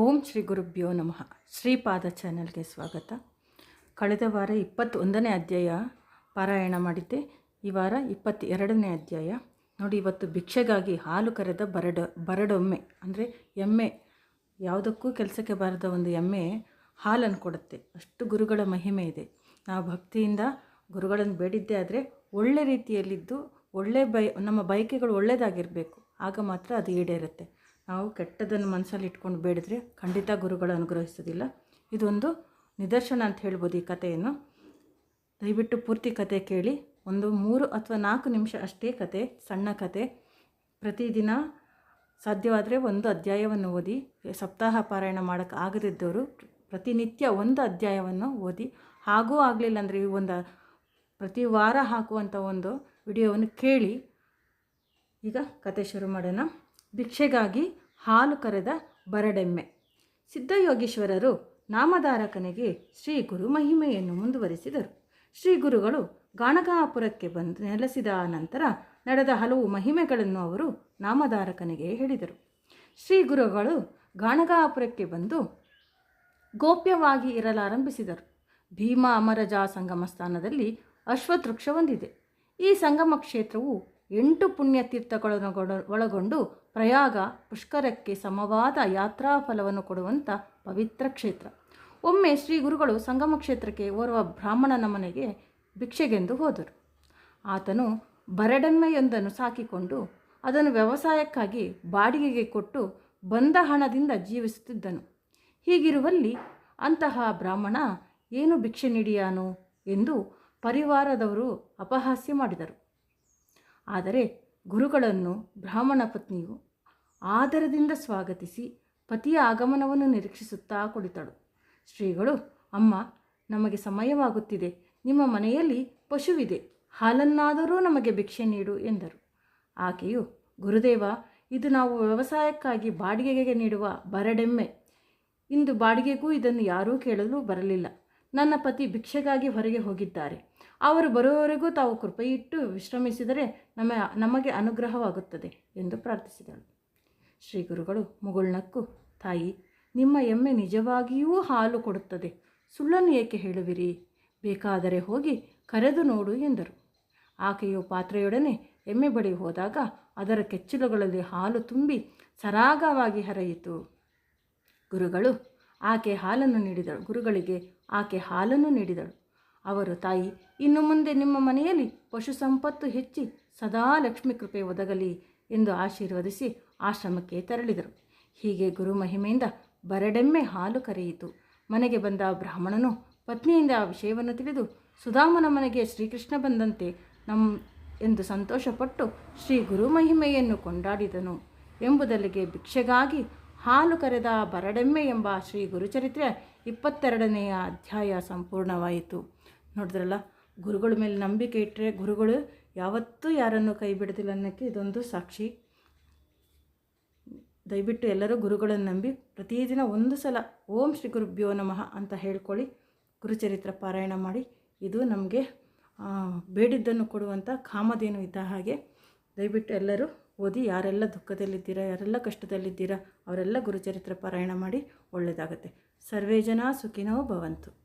ಓಂ ಶ್ರೀ ಗುರುಭ್ಯೋ ನಮಃ. ಶ್ರೀಪಾದ ಚಾನಲ್ಗೆ ಸ್ವಾಗತ. ಕಳೆದ ವಾರ ಇಪ್ಪತ್ತೊಂದನೇ ಅಧ್ಯಾಯ ಪಾರಾಯಣ ಮಾಡಿದ್ದೆ. ಈ ವಾರ ಇಪ್ಪತ್ತೆರಡನೇ ಅಧ್ಯಾಯ. ನೋಡಿ, ಇವತ್ತು ಭಿಕ್ಷೆಗಾಗಿ ಹಾಲು ಕರೆದ ಬರಡ, ಬರಡೊಮ್ಮೆ, ಅಂದರೆ ಎಮ್ಮೆ, ಯಾವುದಕ್ಕೂ ಕೆಲಸಕ್ಕೆ ಬಾರದ ಒಂದು ಎಮ್ಮೆ ಹಾಲನ್ನು ಕೊಡುತ್ತೆ. ಅಷ್ಟು ಗುರುಗಳ ಮಹಿಮೆ ಇದೆ. ನಾವು ಭಕ್ತಿಯಿಂದ ಗುರುಗಳನ್ನು ಬೇಡಿದ್ದೇ ಆದರೆ ಒಳ್ಳೆ ರೀತಿಯಲ್ಲಿದ್ದು, ಒಳ್ಳೆ ಬಯ ನಮ್ಮ ಬಯಕೆಗಳು ಒಳ್ಳೆಯದಾಗಿರಬೇಕು ಆಗ ಮಾತ್ರ ಅದು ಈಡೇರುತ್ತೆ. ನಾವು ಕೆಟ್ಟದನ್ನು ಮನಸ್ಸಲ್ಲಿ ಇಟ್ಕೊಂಡು ಬೇಡಿದ್ರೆ ಖಂಡಿತ ಗುರುಗಳು ಅನುಗ್ರಹಿಸೋದಿಲ್ಲ. ಇದೊಂದು ನಿದರ್ಶನ ಅಂತ ಹೇಳ್ಬೋದು ಈ ಕಥೆಯನ್ನು. ದಯವಿಟ್ಟು ಪೂರ್ತಿ ಕತೆ ಕೇಳಿ. ಒಂದು ಮೂರು ಅಥವಾ ನಾಲ್ಕು ನಿಮಿಷ ಅಷ್ಟೇ ಕತೆ ಸಣ್ಣ ಕತೆ ಪ್ರತಿದಿನ ಸಾಧ್ಯವಾದರೆ ಒಂದು ಅಧ್ಯಾಯವನ್ನು ಓದಿ, ಸಪ್ತಾಹ ಪಾರಾಯಣ ಮಾಡೋಕ್ಕೆ ಆಗದಿದ್ದವರು ಪ್ರತಿನಿತ್ಯ ಒಂದು ಅಧ್ಯಾಯವನ್ನು ಓದಿ. ಹಾಗೂ ಆಗಲಿಲ್ಲ ಅಂದರೆ ಈ ಒಂದು ಪ್ರತಿ ವಾರ ಹಾಕುವಂಥ ಒಂದು ವಿಡಿಯೋವನ್ನು ಕೇಳಿ ಈಗ ಕತೆ ಶುರು ಮಾಡೋಣ. ಭಿಕ್ಷೆಗಾಗಿ ಹಾಲು ಕರೆದ ಬರಡೆಮ್ಮೆ. ಸಿದ್ಧಯೋಗೀಶ್ವರರು ನಾಮಧಾರಕನಿಗೆ ಶ್ರೀ ಗುರು ಮಹಿಮೆಯನ್ನು ಮುಂದುವರಿಸಿದರು. ಶ್ರೀ ಗುರುಗಳು ಗಾಣಗಾಪುರಕ್ಕೆ ಬಂದು ನೆಲೆಸಿದ ನಂತರ ನಡೆದ ಹಲವು ಮಹಿಮೆಗಳನ್ನು ಅವರು ನಾಮಧಾರಕನಿಗೆ ಹೇಳಿದರು. ಶ್ರೀ ಗುರುಗಳು ಗಾಣಗಾಪುರಕ್ಕೆ ಬಂದು ಗೋಪ್ಯವಾಗಿ ಇರಲಾರಂಭಿಸಿದರು. ಭೀಮ ಅಮರಜಾ ಸಂಗಮ ಸ್ಥಾನದಲ್ಲಿ ಅಶ್ವತೃಕ್ಷ ಹೊಂದಿದೆ ಈ ಸಂಗಮ ಕ್ಷೇತ್ರವು ಎಂಟು ಪುಣ್ಯತೀರ್ಥಗಳನ್ನು ಗೊಡ- ಒಳಗೊಂಡು ಪ್ರಯಾಗ ಪುಷ್ಕರಕ್ಕೆ ಸಮವಾದ ಯಾತ್ರಾ ಫಲವನ್ನು ಕೊಡುವಂಥ ಪವಿತ್ರ ಕ್ಷೇತ್ರ. ಒಮ್ಮೆ ಶ್ರೀ ಗುರುಗಳು ಸಂಗಮ ಕ್ಷೇತ್ರಕ್ಕೆ ಓರ್ವ ಬ್ರಾಹ್ಮಣನ ಮನೆಗೆ ಭಿಕ್ಷೆಗೆಂದು ಹೋದರು. ಆತನು ಬರಡೆಮ್ಮೆಯೊಂದನ್ನು ಸಾಕಿಕೊಂಡು ಅದನ್ನು ವ್ಯವಸಾಯಕ್ಕಾಗಿ ಬಾಡಿಗೆಗೆ ಕೊಟ್ಟು ಬಂದ ಹಣದಿಂದ ಜೀವಿಸುತ್ತಿದ್ದನು. ಹೀಗಿರುವಲ್ಲಿ ಅಂತಹ ಬ್ರಾಹ್ಮಣ ಏನು ಭಿಕ್ಷೆ ನೀಡಿಯಾನು ಎಂದು ಪರಿವಾರದವರು ಅಪಹಾಸ್ಯ ಮಾಡಿದರು. ಆದರೆ ಗುರುಗಳನ್ನು ಬ್ರಾಹ್ಮಣ ಪತ್ನಿಯು ಆದರದಿಂದ ಸ್ವಾಗತಿಸಿ ಪತಿಯ ಆಗಮನವನ್ನು ನಿರೀಕ್ಷಿಸುತ್ತಾ ಕುಳಿತಳು. ಶ್ರೀಗಳು, ಅಮ್ಮ, ನಮಗೆ ಸಮಯವಾಗುತ್ತಿದೆ. ನಿಮ್ಮ ಮನೆಯಲ್ಲಿ ಪಶುವಿದೆ. ಹಾಲನ್ನಾದರೂ ನಮಗೆ ಭಿಕ್ಷೆ ನೀಡು ಎಂದರು. ಆಕೆಯು, ಗುರುದೇವ, ಇದು ನಾವು ವ್ಯವಸಾಯಕ್ಕಾಗಿ ಬಾಡಿಗೆಗೆ ನೀಡುವ ಬರಡೆಮ್ಮೆ. ಇಂದು ಬಾಡಿಗೆಗೂ ಇದನ್ನು ಯಾರೂ ಕೇಳಲು ಬರಲಿಲ್ಲ. ನನ್ನ ಪತಿ ಭಿಕ್ಷೆಗಾಗಿ ಹೊರಗೆ ಹೋಗಿದ್ದಾರೆ. ಅವರು ಬರುವವರೆಗೂ ತಾವು ಕೃಪೆಯಿಟ್ಟು ವಿಶ್ರಮಿಸಿದರೆ ನಮ್ಮ, ನಮಗೆ ಅನುಗ್ರಹವಾಗುತ್ತದೆ ಎಂದು ಪ್ರಾರ್ಥಿಸಿದಳು. ಶ್ರೀ ಗುರುಗಳು ಮುಗುಳ್ನಕ್ಕು ತಾಯಿ, ನಿಮ್ಮ ಎಮ್ಮೆ ನಿಜವಾಗಿಯೂ ಹಾಲು ಕೊಡುತ್ತದೆ. ಸುಳ್ಳನ್ನು ಏಕೆ ಹೇಳುವಿರಿ? ಬೇಕಾದರೆ ಹೋಗಿ ಕರೆದು ನೋಡು ಎಂದರು. ಆಕೆಯು ಪಾತ್ರೆಯೊಡನೆ ಎಮ್ಮೆ ಬಳಿ ಹೋದಾಗ ಅದರ ಕೆಚ್ಚಲುಗಳಲ್ಲಿ ಹಾಲು ತುಂಬಿ ಸರಾಗವಾಗಿ ಹರಿಯಿತು. ಗುರುಗಳು, ಆಕೆ ಹಾಲನ್ನು ನೀಡಿದಳು. ಗುರುಗಳಿಗೆ ಆಕೆ ಹಾಲನ್ನು ನೀಡಿದಳು. ಅವರು ತಾಯಿ, ಇನ್ನು ಮುಂದೆ ನಿಮ್ಮ ಮನೆಯಲ್ಲಿ ಪಶು ಸಂಪತ್ತು ಹೆಚ್ಚಿ ಸದಾ ಲಕ್ಷ್ಮೀ ಕೃಪೆ ಒದಗಲಿ ಎಂದು ಆಶೀರ್ವದಿಸಿ ಆಶ್ರಮಕ್ಕೆ ತೆರಳಿದರು. ಹೀಗೆ ಗುರು ಮಹಿಮೆಯಿಂದ ಬರಡೆಮ್ಮೆ ಹಾಲು ಕರೆಯಿತು. ಮನೆಗೆ ಬಂದ ಬ್ರಾಹ್ಮಣನು ಪತ್ನಿಯಿಂದ ಆ ವಿಷಯವನ್ನು ತಿಳಿದು, ಸುಧಾಮನ ಮನೆಗೆ ಶ್ರೀಕೃಷ್ಣ ಬಂದಂತೆ ನಮ್ಮ ಎಂದು ಸಂತೋಷಪಟ್ಟು ಶ್ರೀ ಗುರು ಮಹಿಮೆಯನ್ನು ಕೊಂಡಾಡಿದನು. ಎಂಬುದಲ್ಲಿಗೆ ಭಿಕ್ಷೆಗಾಗಿ ಹಾಲು ಕರೆದ ಬರಡೆಮ್ಮೆ ಎಂಬ ಶ್ರೀ ಗುರುಚರಿತ್ರೆ ಇಪ್ಪತ್ತೆರಡನೆಯ ಅಧ್ಯಾಯ ಸಂಪೂರ್ಣವಾಯಿತು. ನೋಡಿದ್ರಲ್ಲ? ಗುರುಗಳ ಮೇಲೆ ನಂಬಿಕೆ ಇಟ್ಟರೆ ಗುರುಗಳು ಯಾವತ್ತೂ ಯಾರನ್ನು ಕೈ ಬಿಡೋದಿಲ್ಲ ಅನ್ನೋಕ್ಕೆ ಇದೊಂದು ಸಾಕ್ಷಿ. ದಯವಿಟ್ಟು ಎಲ್ಲರೂ ಗುರುಗಳನ್ನು ನಂಬಿ ಪ್ರತಿದಿನ ಒಂದು ಸಲ ಓಂ ಶ್ರೀ ಗುರುಭ್ಯೋ ನಮಃ ಅಂತ ಹೇಳ್ಕೊಳ್ಳಿ. ಗುರುಚರಿತ್ರ ಪಾರಾಯಣ ಮಾಡಿ. ಇದು ನಮಗೆ ಬೇಡಿದ್ದನ್ನು ಕೊಡುವಂಥ ಕಾಮದೇನು ಇದ್ದ ಹಾಗೆ. ದಯವಿಟ್ಟು ಎಲ್ಲರೂ ಓದಿ ಯಾರೆಲ್ಲ ದುಃಖದಲ್ಲಿದ್ದೀರಾ, ಯಾರೆಲ್ಲ ಕಷ್ಟದಲ್ಲಿದ್ದೀರಾ, ಅವರೆಲ್ಲ ಗುರುಚರಿತ್ರ ಪಾರಾಯಣ ಮಾಡಿ ಒಳ್ಳೆಯದಾಗುತ್ತೆ. ಸರ್ವೇ ಜನ ಸುಖಿನೋ ಭವಂತು.